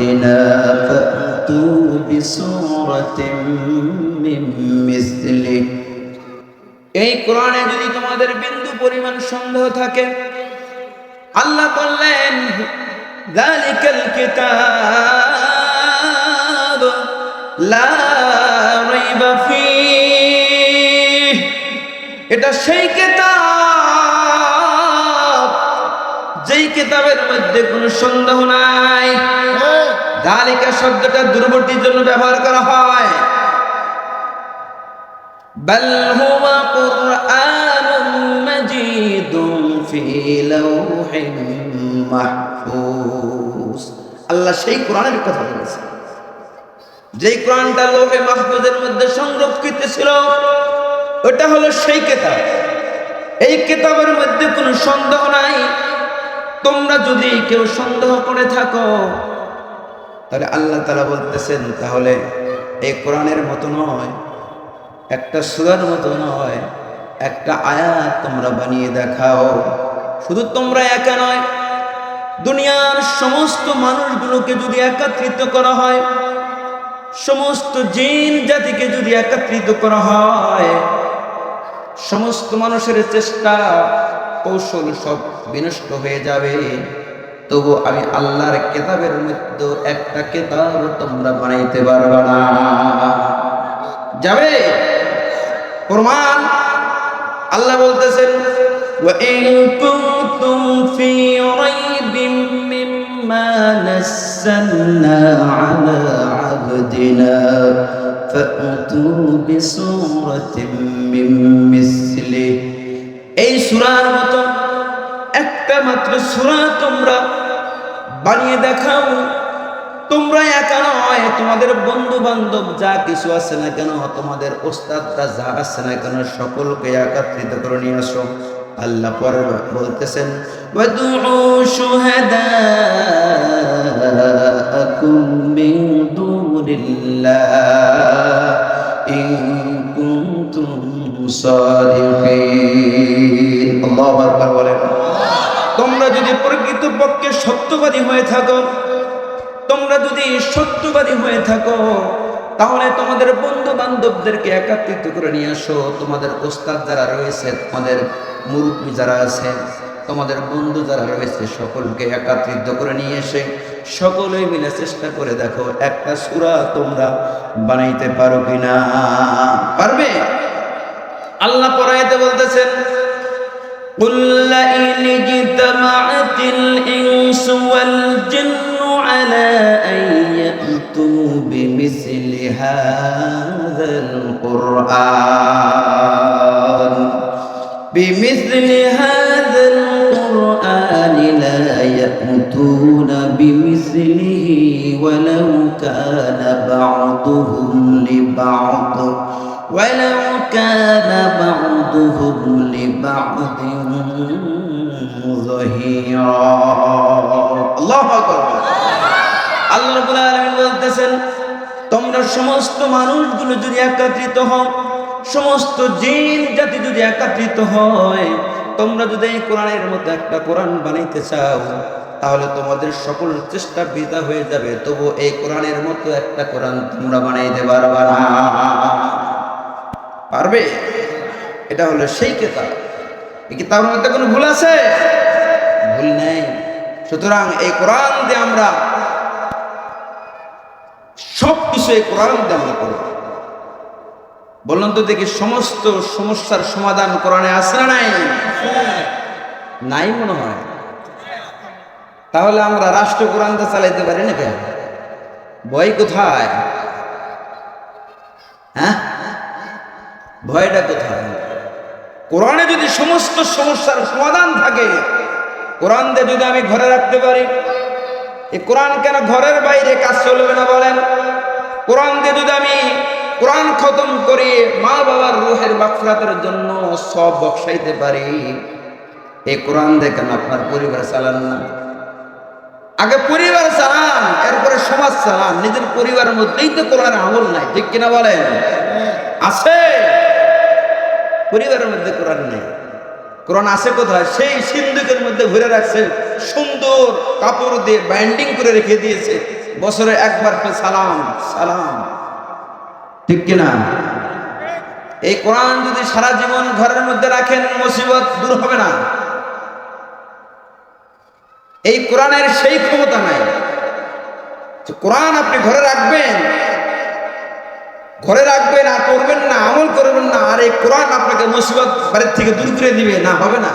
عهدنا فأتوا بسورة من مثله এই কোরআনে যদি তোমাদের বিন্দু পরিমাণ সন্দেহ থাকে আল্লাহ বললেন যালিকাল কিতাব লা রাইবা ফীহ এটা সেই কিতাব যেই কিতাবের মধ্যে কোনো সন্দেহ নাই দালিকা শব্দটা দুর্বটির জন্য ব্যবহার করা হয় بل هو قرآن مجيد في لوح محفوظ আল্লাহ সেই কোরআনের কথা বলেছে যেই কোরআনটা লোহে মাহফুজের মধ্যে সংরক্ষিত ছিল ওটা হলো সেই কেতাব এই কেতাবের মধ্যে কোনো সন্দেহ নাই তোমরা যদি কেউ সন্দেহ করে থাকো তাহলে আল্লাহ তালা বলতেছেন, তাহলে এই কোরআনের মতো নয়, একটা সুরার মতো নয়, একটা আয়াত তোমরা বানিয়ে দেখাও। শুধু তোমরা একা নয়, দুনিয়ার সমস্ত মানুষগুলোকে যদি একত্রিত করা হয়, সমস্ত জিন জাতিকে যদি একত্রিত করা হয়, সমস্ত মানুষের চেষ্টা, কৌশল সব বিনষ্ট হয়ে যাবে। তবু আমি আল্লাহর কেতাবের মধ্যে একটা কেতাব তোমরা বানাইতে পারবে না যাবে প্রমাণ আল্লাহ বলতেছেন وَإِن كُنتُمْ فِي رَيْبٍ مِّمَّا نَزَّلْنَا عَلَىٰ عَبْدِنَا فَأْتُوا بِسُورَةٍ مِّن مِّثْلِهِ এই সূরার মতো একটা মাত্র সূরা তোমরা বানিয়ে দেখাও। তোমরা একা নয়, তোমাদের বন্ধু বান্ধব যা কিছু আছে না কেন, তোমাদের ওস্তাদরা যা আছে না কেন, সকলকে একাত্রিত করে নিয়ে আসো। আল্লাহ পর বলতেছেন বলেন। যদি প্রকৃতপক্ষে সত্যবাদী হয়ে থাকো, তোমরা যদি সত্যবাদী হয়ে থাকো, তাহলে তোমাদের বন্ধু বান্ধবদেরকে একত্রিত করে নিয়ে আসো। তোমাদের ওস্তাদ যারা রয়েছে, তোমাদের মুরব্বী যারা আছে, তোমাদের বন্ধু যারা রয়েছে, সকলকে একত্রিত করে নিয়ে এসে সকলে মিলে চেষ্টা করে দেখো, একটা সুরা তোমরা বানাইতে পারো কিনা। পারবে? আল্লাহ পড়াইতে বলতেছেন قل لئن اجتمعت الإنس والجن على أن يأتوا بمثل هذا القرآن بمثل هذا القرآن لا يأتون بمثله ولو كان بعضهم لبعض ولو كان بعضهم لبعض আল্লাহ রাব্বুল বলতেছেন, তোমরা সমস্ত মানুষগুলো যদি একত্রিত হও, সমস্ত জিন জাতি যদি একত্রিত হয়, তোমরা যদি এই কোরআনের মধ্যে একটা কোরআন বানাইতে চাও, তাহলে তোমাদের সকল চেষ্টা বৃথা হয়ে যাবে। তবু এই কোরআনের মতো একটা কোরআন তোমরা বানাইতে পারবা না। পারবে? এটা হলো সেই কেতাব। এই কিতাবের মধ্যে কোনো ভুল আছে? ভুল নেই। সুতরাং এই কোরআন দিয়ে আমরা সব কিছু এই কোরআন দিয়ে আমরা করব বললাম তো দেখি সমস্ত সমস্যার সমাধান কোরআনে আছে না নাই? নাই মনে হয়। তাহলে আমরা রাষ্ট্র কোরআনটা চালাইতে পারি না কেন ভয় কোথায়? হ্যাঁ? ভয়টা কোথায়? কোরআনে যদি সমস্ত সমস্যার সমাধান থাকে কোরআন দিয়ে যদি আমি ঘরে রাখতে পারি এই কোরআন কেন ঘরের বাইরে কাজ চলবে না বলেন? কোরআন দিয়ে যদি আমি কোরআন খতম করে মা বাবার রুহের বাফরাতের জন্য সব বক্সাইতে পারি এই কোরআন দিয়ে কেন আপনার পরিবার চালান না? আগে পরিবার চালান, এরপরে সমাজ চালান, নিজের পরিবারের মধ্যেই তো কোরআন আমল নাই, ঠিক কিনা বলেন? আছে। পরিবারের মধ্যে কোরআন নেই। কোরআন আছে কোথায়? সেই সিন্ধুকের মধ্যে ঘুরে রাখছে, সুন্দর কাপড় দিয়ে বাইন্ডিং করে রেখে দিয়েছে। বছরে একবার সালাম সালাম। ঠিক কিনা? এই কোরআন যদি সারা জীবন ঘরের মধ্যে রাখেন, মুসিবত দূর হবে না। এই কোরআনের সেই ক্ষমতা নাই। কোরআন আপনি ঘরে রাখবেন ঘরে রাখবেন আর করবেন না আমল করবেন না আর এই কোরআন আপনাকে মুসিবত বাড়ির থেকে দূর করে দিবে। না হবে না।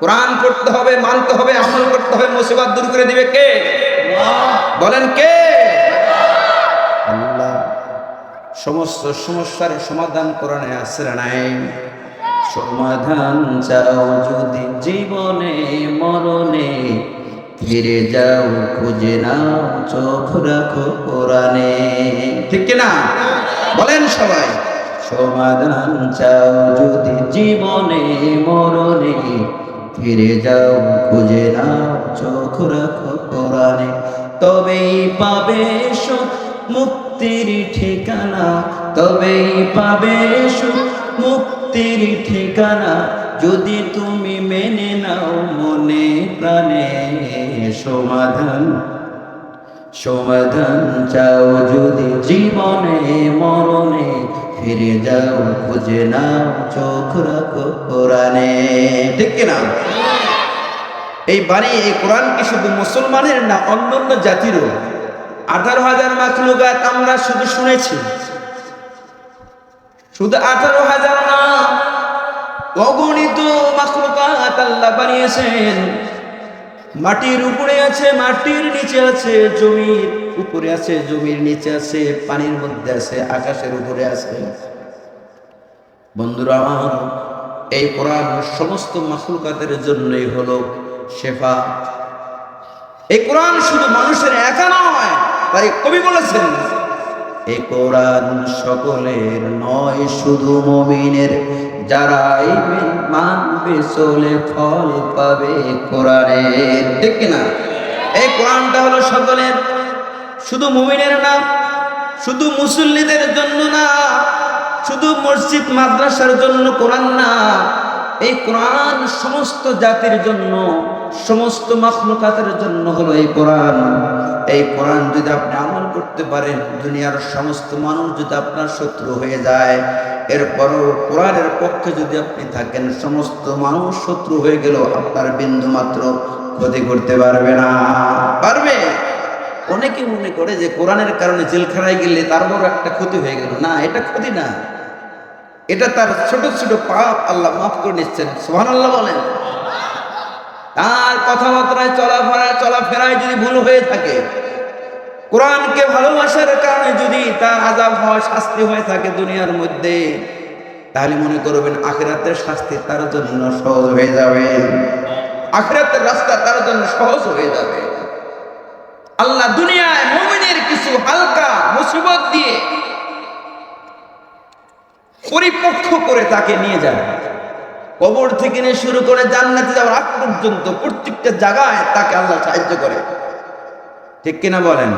কোরআন করতে হবে মানতে হবে আমল করতে হবে মুসিবত দূর করে দিবে কে? বলেন কে? আল্লাহ। সমস্ত সমস্যার সমাধান কোরআনে না নাই? সমাধান চাও যদি জীবনে মরণে ফিরে যাও, খুঁজে নাও, চোখ রাখো কোরআনে। ঠিক না বলেন সবাই। সমাধান চাও যদি জীবনে, মরণে। ফিরে যাও, খুঁজে নাও, চোখ রাখো কোরআনে। তবেই পাবে সুখ, মুক্তির ঠিকানা। তবেই পাবে সুখ, মুক্তির ঠিকানা। যদি তুমি মেনে নাও মনে প্রাণে সমাধান সমাধান চাও যদি জীবনে মরণে, ফিরে যাও খুঁজে নাও চোখ রাখো কোরআনে। ঠিক কিনা? এই বাণী এই কোরআন কি শুধু মুসলমানের না অন্যান্য জাতিরও? আঠারো হাজার মাখলুকাত আমরা শুধু শুনেছি। শুধু আঠারো হাজার না অগণিত মাখলুকাত আল্লাহ বানিয়েছেন। মাটির উপরে আছে, মাটির নিচে আছে, জমির উপরে আছে, জমির নিচে আছে, পানির মধ্যে আছে, আকাশের উপরে আছে। বন্ধুরা আমার এই কোরআন সমস্ত মাখলুকাতের জন্যই হলো শেফা। এই কোরআন শুধু মানুষের একা নয় তাই কবি বলেছেন এ কোরআন সকলের নয়, শুধু মমিনের। যারাই মানবে চলে ফল পাবে কোরআনের। ঠিক কিনা? এই কোরআনটা হলো সকলের, শুধু মুমিনের না, শুধু মুসল্লিদের জন্য না, শুধু মসজিদ, মাদ্রাসার জন্য কোরআন না, এই কোরআন সমস্ত জাতির জন্য সমস্ত মাখলুকাতের জন্য হলো এই কোরআন। এই কোরআন যদি আপনি আমল করতে পারেন, দুনিয়ার সমস্ত মানুষ যদি আপনার শত্রু হয়ে যায়, এরপরও কোরআনের পক্ষে যদি আপনি থাকেন, সমস্ত মানুষ শত্রু হয়ে গেলেও আপনার বিন্দু মাত্র ক্ষতি করতে পারবে না। পারবে? অনেকে মনে করে যে কোরআনের কারণে জেলখানায় গেলে তার বড় একটা ক্ষতি হয়ে গেল। না, এটা ক্ষতি না। এটা তার ছোট ছোট পাপ আল্লাহ মাফ করে নিচ্ছেন। সোহান আল্লাহ বলেন। তার কথাবার্তায় চলাফেরা চলাফেরায় যদি ভুল হয়ে থাকে, কোরআনকে ভালোবাসার কারণে যদি তার আজাব হওয়া শাস্তি হয়ে থাকে দুনিয়ার মধ্যে, তাহলে মনে করবেন আখেরাতের শাস্তি তার জন্য সহজ হয়ে যাবে। আখেরাতের রাস্তা তার জন্য সহজ হয়ে যাবে। আল্লাহ দুনিয়ায় মুমিনের কিছু হালকা মুসিবত দিয়ে পরিপক্ষ করে তাকে নিয়ে যাবে কবর থেকে নিয়ে শুরু করে জান্নাতে যাওয়ার আগ পর্যন্ত প্রত্যেকটা জায়গায় তাকে আল্লাহ সাহায্য করে। ঠিক কিনা বলেন?